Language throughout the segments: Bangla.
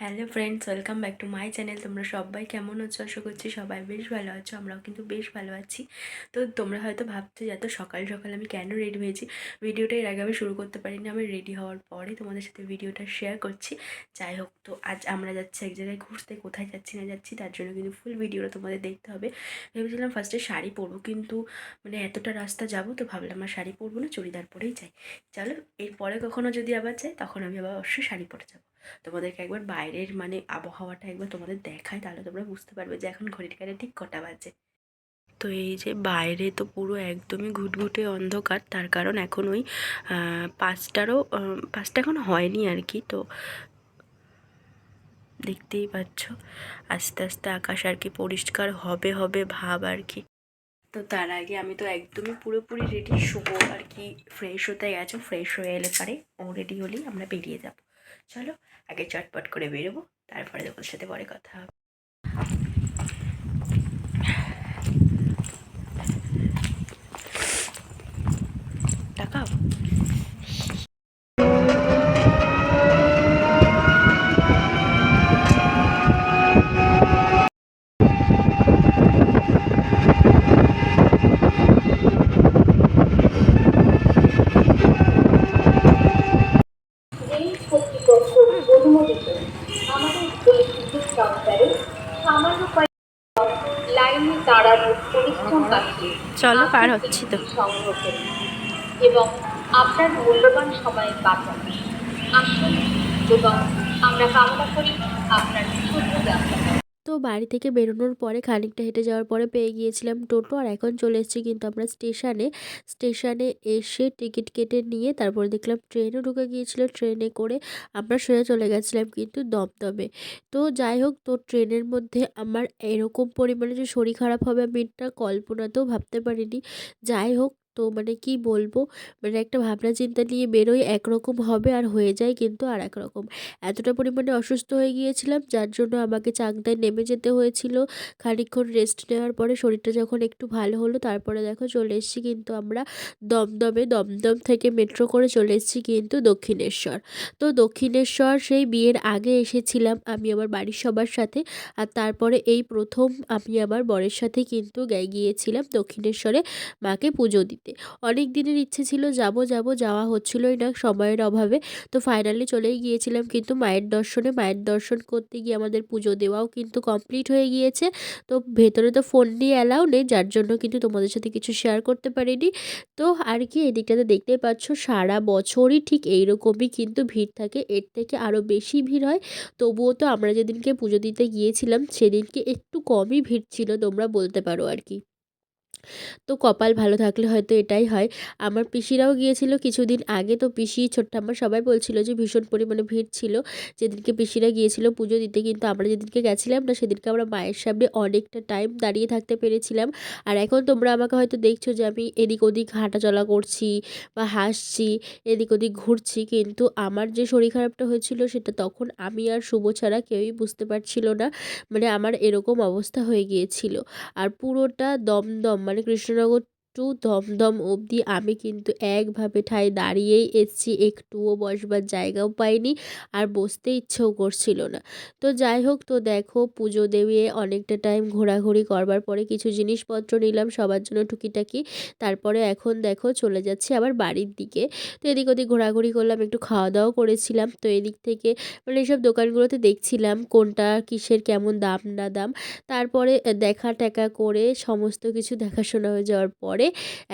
Hello friends, welcome back to my channel. তোমরা সবাই কেমন আছো? আশা করছি সবাই বেশ ভালো আছো, আমরাও কিন্তু বেশ ভালো আছি। তো তোমরা হয়তো ভাবছ যে এত সকাল সকাল আমি কেন রেডি হয়েছি? ভিডিওটা এর আগে আমি শুরু করতে পারিনি, আমি রেডি হওয়ার পরে তোমাদের সাথে ভিডিওটা শেয়ার করছি। যাই হোক, তো আজ আমরা যাচ্ছি এক জায়গায় ঘুরতে, কোথায় যাচ্ছি, না যাচ্ছি, তার জন্য কিন্তু ফুল ভিডিওটা তোমাদের দেখতে হবে। ভেবেছিলাম ফার্স্টে শাড়ি পরবো, কিন্তু মানে এতটা রাস্তা যাব তো ভাবলাম আর শাড়ি পরবো না, চুড়িদার পরেই যাই। চলো, এরপরে কখনো যদি আবার যাই, তখন আমি আবার অবশ্যই শাড়ি পরে যাব। তোমাদেরকে একবার বাইরের মানে আবহাওয়াটা একবার তোমাদের দেখায় তাহলে তোমরা বুঝতে পারবে যে এখন ঘড়ির কাটে ঠিক কটা বাজে। তো এই যে বাইরে তো পুরো একদমই ঘুটঘুটে অন্ধকার, তার কারণ এখন ওই পাঁচটারও পাঁচটা এখন হয়নি আর কি তো দেখতেই পাচ্ছ। আস্তে আস্তে আকাশ আর কি পরিষ্কার হবে হবে ভাব আর কি তো তার আগে আমি তো একদমই পুরোপুরি রেডি শোবো আর কি ফ্রেশ হতে গেছো ফ্রেশ হয়ে এলে পারে ও রেডি হলেই আমরা বেরিয়ে যাব। চলো আগে চটপট করে বেরোবো তারপরে তোমার সাথে পরে কথা হবে টাকাও এই অনুমোদিত। আমাদের এই বিদ্যুৎ কাউন্টারে সামান্য কয়েক লাইনে দাঁড়ানোর পরিশ্রম কাটিয়ে চলো, পার হচ্ছে তো। সংগ্রহ করি এবং আপনার মূল্যবান সময় বাঁচান। আসুন এবং আমরা কামনা করি আপনার শুভ যাত্রা তো বাড়ি থেকে বেরোনোর পরে খানিকটা হেঁটে যাওয়ার পরে পেয়ে গিয়েছিলাম টোটো আর এখন চলে এসেছি কিন্তু আমরা স্টেশনে। স্টেশনে এসে টিকিট কেটে নিয়ে তারপরে দেখলাম ট্রেনও ঢুকে গিয়েছিল, ট্রেনে করে আমরা সোজা চলে গেছিলাম কিন্তু দমদমে। তো যাই হোক, তো ট্রেনের মধ্যে আমার এরকম পরিমাণে যে শরীর খারাপ হবে আমি এটা কল্পনাতেও ভাবতে পারিনি। যাই হোক তো মানে কি বলব? মানে একটা ভাবনা চিন্তা নিয়ে বেরোই একরকম হবে আর হয়ে যায় কিন্তু আর এক রকম এতটা পরিমাণে অসুস্থ হয়ে গিয়েছিলাম, যার জন্য আমাকে চাকদায় নেমে যেতে হয়েছিল। খানিকক্ষণ রেস্ট নেওয়ার পরে শরীরটা যখন একটু ভালো হলো, তারপরে দেখো চলে এসেছি কিন্তু আমরা দমদমে, দমদম থেকে মেট্রো করে চলে এসেছি কিন্তু দক্ষিণেশ্বর। তো দক্ষিণেশ্বর সেই বিয়ের আগে এসেছিলাম আমি আমার বাড়ির সবার সাথে আর তারপরে এই প্রথম আমি আমার বরের সাথে কিন্তু গিয়েছিলাম দক্ষিণেশ্বরে মাকে পুজো দিতে। অনেক দিনের ইচ্ছে ছিল, যাব যাব, যাওয়া হচ্ছিলোই না সময়ের অভাবে। তো ফাইনালি চলেই গিয়েছিলাম, কিন্তু মায়ের দর্শনে, মায়ের দর্শন করতে গিয়ে আমাদের পুজো দেওয়াও কিন্তু কমপ্লিট হয়ে গিয়েছে। তো ভেতরে তো ফোন নিয়ে অ্যালাউ নেই, যার জন্য কিন্তু তোমাদের সাথে কিছু শেয়ার করতে পারিনি। তো আর কি, এদিকটাতে দেখতেই পাচ্ছ, সারা বছরই ঠিক এইরকমই কিন্তু ভিড় থাকে। এর থেকে আরও বেশি ভিড় হয়। তবুও তো আমরা যেদিনকে পুজো দিতে গিয়েছিলাম, সেদিনকে একটু কমই ভিড় ছিল, তোমরা বলতে পারো আর কি। তো কপাল ভালো থাকলে হয়তো এটাই হয়। আমার পিসিরাও গিয়েছিল কিছুদিন আগে, তো পিসি ছোট্ট আমার সবাই বলছিল যে ভীষণ পরিমাণে ভিড় ছিল। যেদিনকে পিসিরা গিয়েছিল পুজো দিতে কিন্তু আমরা যেদিনকে গেছিলাম না, সেদিনকে আমরা মায়ের সামনে অনেকটা টাইম দাঁড়িয়ে থাকতে পেরেছিলাম। আর এখন তোমরা আমাকে হয়তো দেখছ যে আমি এদিক ওদিক হাঁটাচলা করছি বা হাসছি, এদিক ওদিক ঘুরছি, কিন্তু আমার যে শরীর খারাপটা হয়েছিল সেটা তখন আমি আর শুভ ছাড়া কেউই বুঝতে পারছিল না। মানে আমার এরকম অবস্থা হয়ে গিয়েছিল। আর পুরোটা দমদম মানে কৃষ্ণনগর টু দমদম অবধি আমি কিন্তু একভাবে ঠায় দাঁড়িয়েই এসছি। একটুও বসবার জায়গাও পাইনি আর বসতে ইচ্ছেও করছিল না। তো যাই হোক, তো দেখো পুজো দেওয়ে অনেকটা টাইম ঘোরাঘুরি করবার পরে কিছু জিনিসপত্র নিলাম, সবার জন্য টুকিটাকি। তারপরে এখন দেখো চলে যাচ্ছি আবার বাড়ির দিকে। তো এদিক ওদিক ঘোরাঘুরি করলাম, একটু খাওয়া দাওয়াও করেছিলাম। তো এদিক থেকে মানে এইসব দোকানগুলোতে দেখছিলাম কোনটা কিসের কেমন দাম না দাম। তারপরে দেখা টেকা করে সমস্ত কিছু দেখাশোনা হয়ে যাওয়ার পরে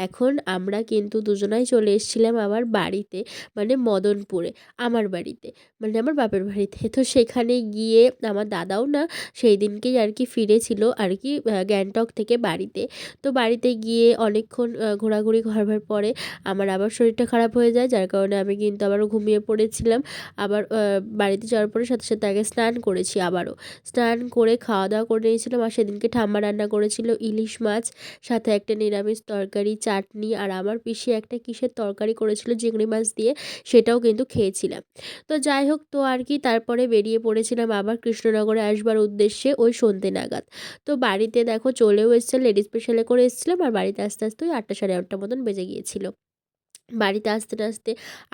এখন আমরা কিন্তু দুজনাই চলে এসেছিলাম আবার বাড়িতে মানে মদনপুরে, আমার বাড়িতে মানে আমার বাপের বাড়িতে। তো সেখানে গিয়ে আমার দাদাও না সেই দিনকেই আর কি ফিরেছিল আর কি গ্যাংটক থেকে বাড়িতে। তো বাড়িতে গিয়ে অনেকক্ষণ ঘোরাঘুরি করবার পরে আমার আবার শরীরটা খারাপ হয়ে যায়, যার কারণে আমি কিন্তু আবারও ঘুমিয়ে পড়েছিলাম। আবার বাড়িতে যাওয়ার পরে সাথে সাথে আগে স্নান করেছি আবারও। স্নান করে খাওয়া দাওয়া করে নিয়েছিলাম আর সেদিনকে ঠাম্মা রান্না করেছিল ইলিশ মাছ, সাথে একটা নিরামিষ চাটনি আর আমার পিসি একটা কিসের তরকারি করেছিল চিংড়ি মাছ দিয়ে সেটাও কিন্তু খেয়েছিলাম। তো যাই হোক, তো আর কি তারপরে বেরিয়ে পড়েছিলাম আবার কৃষ্ণনগরে আসবার উদ্দেশ্যে ওই সন্ধ্যে নাগাদ। তো বাড়িতে দেখো চলেও এসছে লেডিস স্পেশালে করে এসেছিলাম আর বাড়িতে আস্তে আস্তে ওই আটটা সাড়ে আটটা মতন বেজে গিয়েছিল। বাড়িতে আসতে আসতে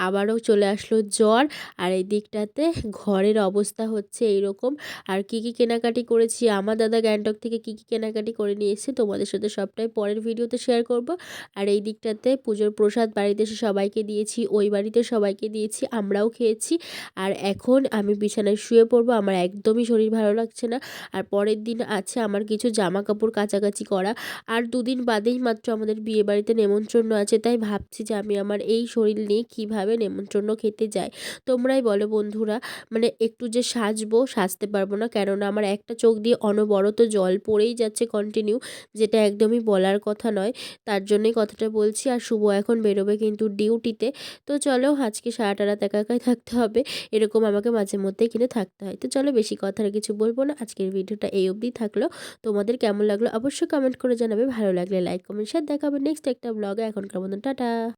আবারও চলে আসলো জ্বর। আর এই দিকটাতে ঘরের অবস্থা হচ্ছে এইরকম। আর কি কি কেনাকাটি করেছি, আমার দাদা গ্যাংটক থেকে কি কি কেনাকাটি করে নিয়ে এসেছে, তোমাদের সাথে সবটাই পরের ভিডিওতে শেয়ার করব। আর এই দিকটাতে পুজোর প্রসাদ বাড়িতে এসে সবাইকে দিয়েছি, ওই বাড়িতে সবাইকে দিয়েছি, আমরাও খেয়েছি। আর এখন আমি বিছানায় শুয়ে পড়ব, আমার একদমই শরীর ভালো লাগছে না। আর পরের দিন আছে আমার কিছু জামা কাপড় কাচাকাচি করা। আর দুদিন বাদেই মাত্র আমাদের বিয়ে বাড়িতে নেমন্তন্ন আছে, তাই ভাবছি যে আমি আমার এই শরীর নিয়ে কীভাবে নেমন্তন্ন খেতে যাই তোমরাই বলো বন্ধুরা মানে একটু যে সাজবো, সাজতে পারব না। কেননা আমার একটা চোখ দিয়ে অনবরত জল পড়েই যাচ্ছে কন্টিনিউ যেটা একদমই বলার কথা নয়। তার জন্যই কথাটা বলছি, আর শুভ এখন বেরোবে কিন্তু ডিউটিতে তো চলো, আজকে সারাটা রাত একা একাই থাকতে হবে। এরকম আমাকে মাঝে মধ্যেই কিনে থাকতে হয়। তো চলো, বেশি কথা আর কিছু বলব না। আজকের ভিডিওটা এই অবধি থাকল। তোমাদের কেমন লাগল অবশ্যই কমেন্ট করে জানাবে। ভালো লাগলে লাইক কমেন্ট শেয়ার দেখাবে। নেক্সট একটা ব্লগে এখনকার মতন, টাটা!